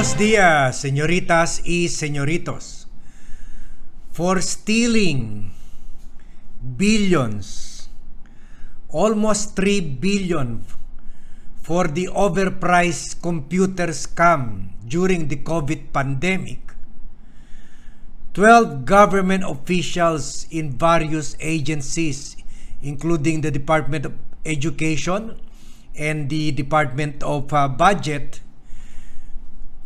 días, señoritas y señoritos. For stealing billions, almost 3 billion for the overpriced computer scam during the COVID pandemic. 12 government officials in various agencies, including the Department of Education and the Department of uh, Budget,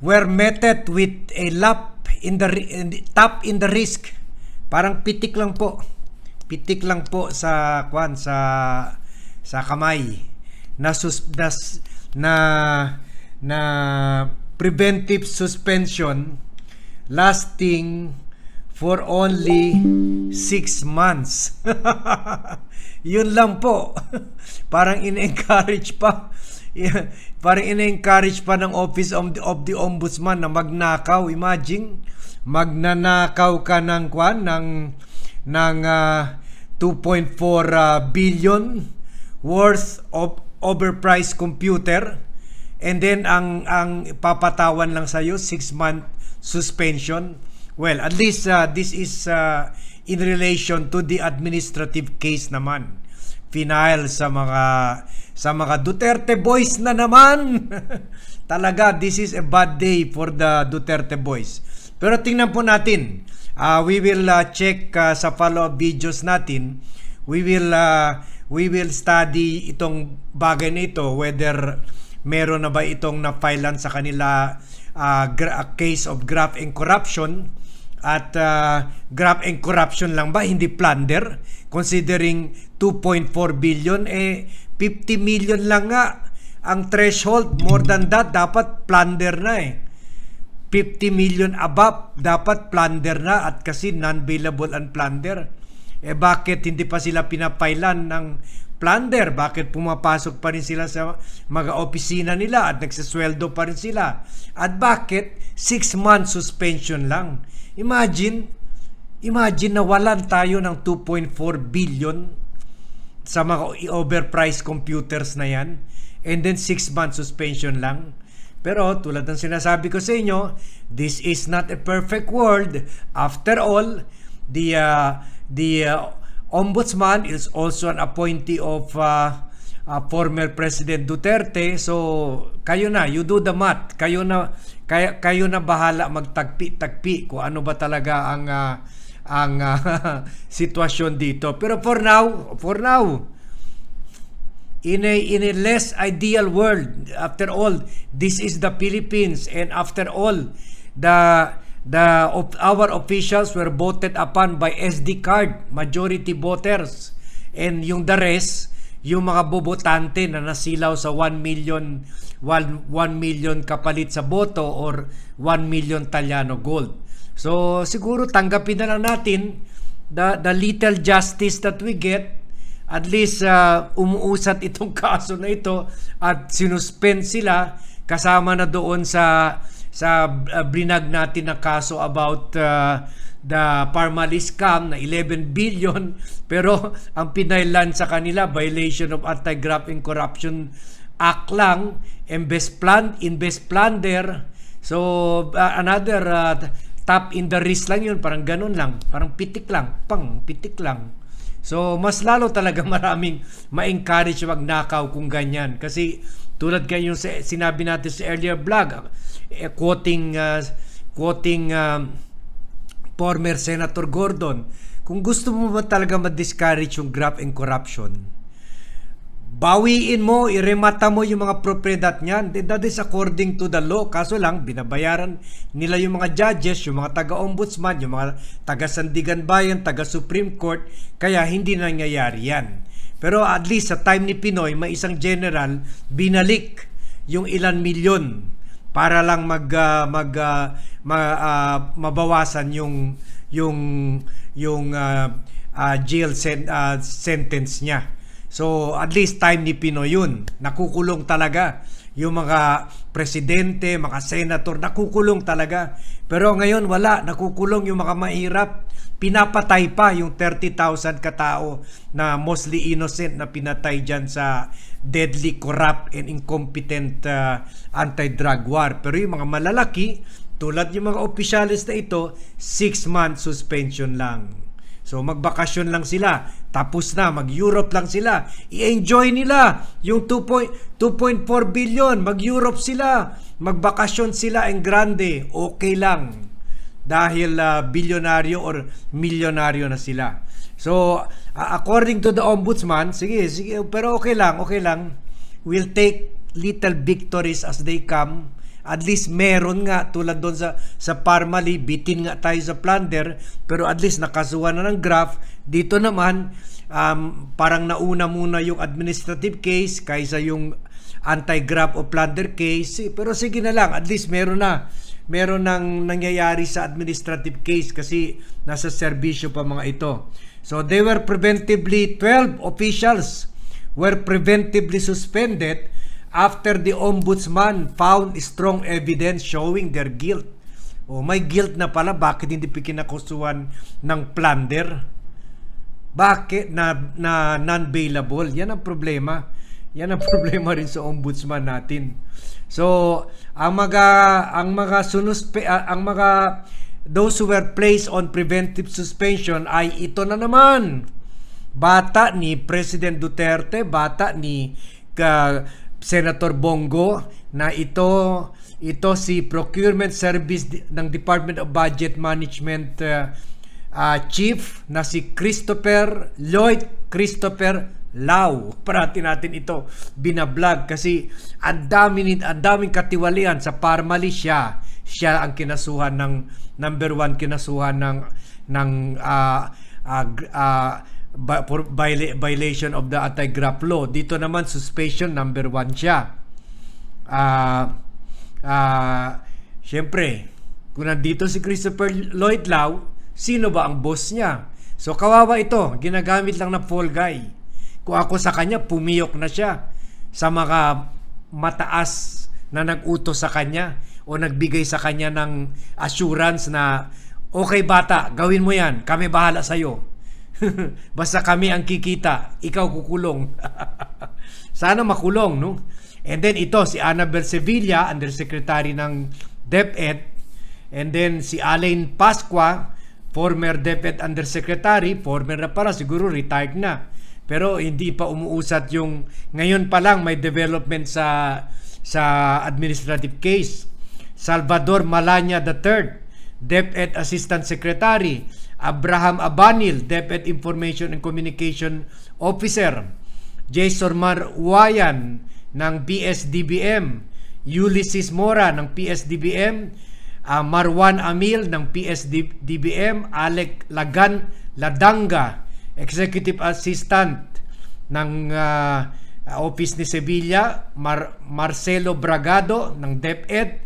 were meted with a lap in the tap in the risk. Parang pitik lang po. Pitik lang po sa kwan sa sa kamay na sus, na, s- na na preventive suspension lasting for only six months. Yun lang po. Parang in-encourage pa. Yeah, Parang in-encourage pa ng Office of the, of the Ombudsman na magnakaw. Imagine, magnanakaw ka ng kwan ng ng ah, 2.4 ah, billion worth of overpriced computer. And then ang ang papatawan lang sa iyo 6 month suspension. Well at least uh, this is uh, in relation to the administrative case naman final sa mga sa mga Duterte boys na naman. Talaga this is a bad day for the Duterte boys. Pero tingnan po natin. Uh, we will uh, check uh, sa follow-up videos natin. We will uh, we will study itong bagay na ito whether meron na ba itong na-filean sa kanila uh, case of graft and corruption at uh, graft and corruption lang ba? Hindi plunder. Considering 2.4 billion eh 50 million lang nga ang threshold. More than that dapat plunder na eh. 50 million above dapat plunder na at kasi non-bailable and plunder. Eh bakit hindi pa sila pinapailan ng plunder? Bakit pumapasok pa rin sila sa mga opisina nila at nagsasweldo pa rin sila? At bakit 6 months suspension lang imagine imagine nawalan tayo ng 2.4 billion sa mga overpriced computers na yan and then 6 months suspension lang. Pero tulad ng sinasabi ko sa inyo this is not a perfect world. After all the uh, the uh, ombudsman is also an appointee of uh, uh, former President Duterte. So kayo na you do the math. Kayo na kaya kayo na bahala magtagpi-tagpi kung ano ba talaga ang uh, ang uh, sitwasyon dito. Pero for now for now in a in a less ideal world after all this is the Philippines and after all the the of our officials were voted upon by SD card majority voters. And yung the rest yung mga bobotante na nasilaw sa 1 million 1, 1 million kapalit sa boto or 1 million Talyano gold. So siguro tanggapin na lang natin the the little justice that we get. At least uh, umuusat itong kaso na ito at sinuspend sila kasama na doon sa sa uh, brinag natin na kaso about uh, the Parmali scam na 11 billion pero ang pinailan sa kanila violation of Anti-Graft and Corruption Act lang invest plan invest plunder so uh, another uh, tap in the wrist lang yun parang ganun lang parang pitik lang pang pitik lang So, mas lalo talaga maraming ma-encourage magnakaw kung ganyan. Kasi, tulad kayo yung sinabi natin sa earlier vlog, eh, quoting, uh, quoting um, former Senator Gordon, kung gusto mo ba talaga ma-discourage yung graft and corruption, bawiin mo, iremata mo yung mga propriedad niyan. That is according to the law. Kaso lang, binabayaran nila yung mga judges, yung mga taga-ombudsman, yung mga taga-sandigan bayan, taga-supreme court. Kaya hindi nangyayari yan. Pero at least sa time ni Pinoy, may isang general binalik yung ilan milyon para lang mag ah, mag ah, ma- ah, mabawasan yung yung yung ah, ah, jail sen- ah, sentence niya. So at least time ni Pinoy yun. Nakukulong talaga yung mga presidente, mga senator, nakukulong talaga. Pero ngayon wala, nakukulong yung mga mahirap. Pinapatay pa yung 30,000 katao na mostly innocent na pinatay dyan sa deadly, corrupt, and incompetent uh, anti-drug war. Pero yung mga malalaki, tulad yung mga opisyalis na ito, 6 month suspension lang. So magbakasyon lang sila, tapos na, mag-Europe lang sila. I-enjoy nila yung 2.4 billion, mag-Europe sila, magbakasyon sila en grande, okay lang. Dahil uh, bilyonaryo or milyonaryo na sila. So, uh, according to the ombudsman, sige, sige, pero okay lang, okay lang. We'll take little victories as they come at least meron nga tulad doon sa sa Parmali bitin nga tayo sa plunder pero at least nakasuhan na ng graph. Dito naman um, parang nauna muna yung administrative case kaysa yung anti-graph o plunder case. Pero sige na lang at least meron na meron nang nangyayari sa administrative case kasi nasa serbisyo pa mga ito. So they were preventively 12 officials were preventively suspended after the ombudsman found strong evidence showing their guilt. O may guilt na pala, bakit hindi pinakusuhan ng plunder? Bakit na, na non-bailable? Yan ang problema. Yan ang problema rin sa ombudsman natin. So, ang mga ang mga sunuspe ang mga those who were placed on preventive suspension ay ito na naman. Bata ni President Duterte, bata ni ka, Senator Bongo na ito ito si Procurement Service ng Department of Budget Management uh, uh, Chief na si Christopher Lloyd Christopher Lau. Parati natin ito binablog kasi ang dami ang daming katiwalian sa Parmali siya. Siya ang kinasuhan ng number one kinasuhan ng ng uh, uh, uh, for violation of the anti-graft law. Dito naman suspension number one siya. Ah uh, uh, syempre, kung nandito si Christopher Lloyd Lau, sino ba ang boss niya? So kawawa ito, ginagamit lang na fall guy. Kung ako sa kanya, pumiyok na siya sa mga mataas na nag-utos sa kanya o nagbigay sa kanya ng assurance na okay bata, gawin mo yan, kami bahala sa iyo Basta kami ang kikita, ikaw kukulong. Sana makulong, no? And then ito, si Annabel Sevilla, Undersecretary ng DepEd. And then si Alain Pasqua, former DepEd Undersecretary, former na para, siguro retired na. Pero hindi pa umuusat yung, ngayon pa lang may development sa sa administrative case. Salvador Malanya III, DepEd Assistant Secretary. Abraham Abanil, DepEd Information and Communication Officer, Jason Marwayan ng PSDBM, Ulysses Mora ng PSDBM, uh, ah, Marwan Amil ng PSDBM, Alec Lagan Ladanga, Executive Assistant ng uh, Office ni Sevilla, Mar- Marcelo Bragado ng DepEd,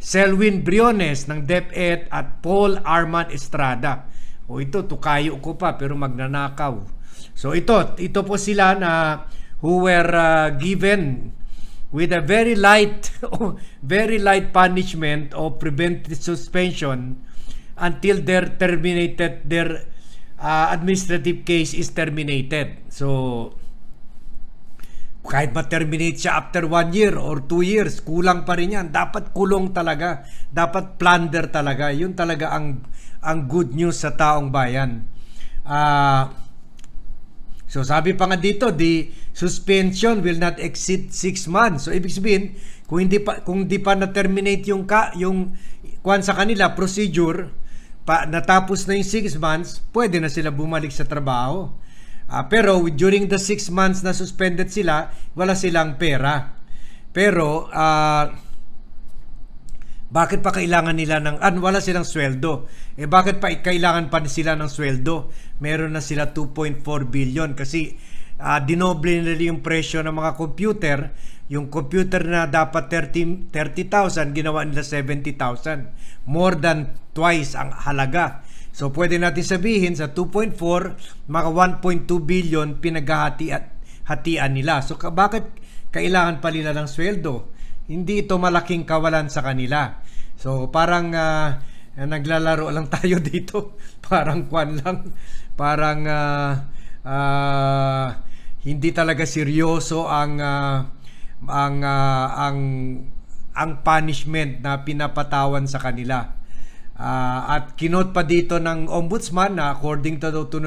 Selwyn Briones ng DepEd at Paul Arman Estrada o ito, tukayo ko pa pero magnanakaw. So ito, ito po sila na who were uh, given with a very light very light punishment of preventive suspension until their terminated their uh, administrative case is terminated. So kahit ma-terminate siya after one year or two years, kulang pa rin yan. Dapat kulong talaga. Dapat plunder talaga. Yun talaga ang, ang good news sa taong bayan. Uh, so sabi pa nga dito, the suspension will not exceed 6 months. So ibig sabihin, kung hindi pa kung di pa na-terminate yung ka, yung kwan sa kanila procedure, pa natapos na yung 6 months, pwede na sila bumalik sa trabaho. Uh, pero during the 6 months na suspended sila, wala silang pera. Pero uh, bakit pa kailangan nila ng an wala silang sweldo? Eh bakit pa kailangan pa sila ng sweldo? Meron na sila 2.4 billion kasi uh, dinoble nila yung presyo ng mga computer. Yung computer na dapat 30 30,000 ginawa nila 70,000. More than twice ang halaga. So pwede natin sabihin sa 2.4, mga 1.2 billion pinaghahati at hatian nila. So bakit kailangan pa nila ng sweldo? hindi ito malaking kawalan sa kanila. So parang ah, naglalaro lang tayo dito. Parang kwan lang. Parang ah, ah, hindi talaga seryoso ang ah, ang ah, ang ang punishment na pinapatawan sa kanila. Ah, at kinot pa dito ng ombudsman na according to, to,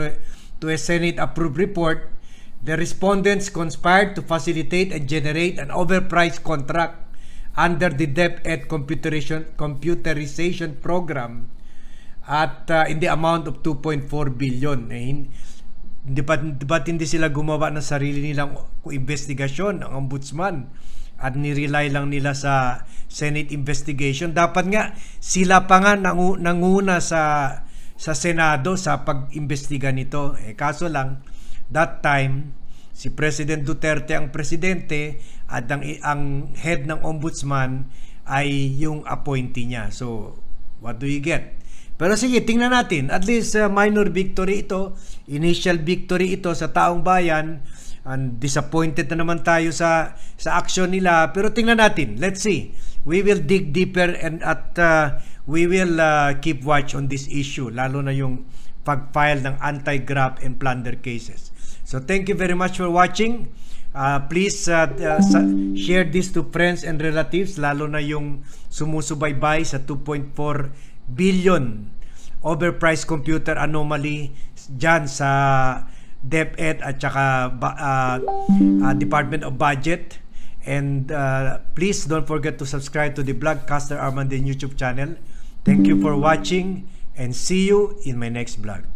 to a Senate approved report, the respondents conspired to facilitate and generate an overpriced contract under the DepEd computerization, computerization program at uh, in the amount of 2.4 billion. Eh, hin- hindi pa, hindi sila gumawa ng sarili nilang investigasyon ng ombudsman at nirely lang nila sa Senate investigation. Dapat nga sila pa nga nangu, nanguna sa sa Senado sa pag-imbestiga nito. Eh, kaso lang, that time, si President Duterte ang presidente at ang, ang head ng ombudsman ay yung appointee niya. So, what do you get? Pero sige, tingnan natin. At least uh, minor victory ito. Initial victory ito sa taong bayan. And disappointed na naman tayo sa sa action nila. Pero tingnan natin. Let's see. We will dig deeper and at uh, we will uh, keep watch on this issue. Lalo na yung pag-file ng anti-graft and plunder cases. So thank you very much for watching. Uh, please uh, uh, share this to friends and relatives lalo na yung sumusubaybay sa 2.4 billion overpriced computer anomaly dyan sa DepEd at saka uh, uh, Department of Budget and uh, please don't forget to subscribe to the Blogcaster Armandin YouTube channel. Thank you for watching and see you in my next vlog.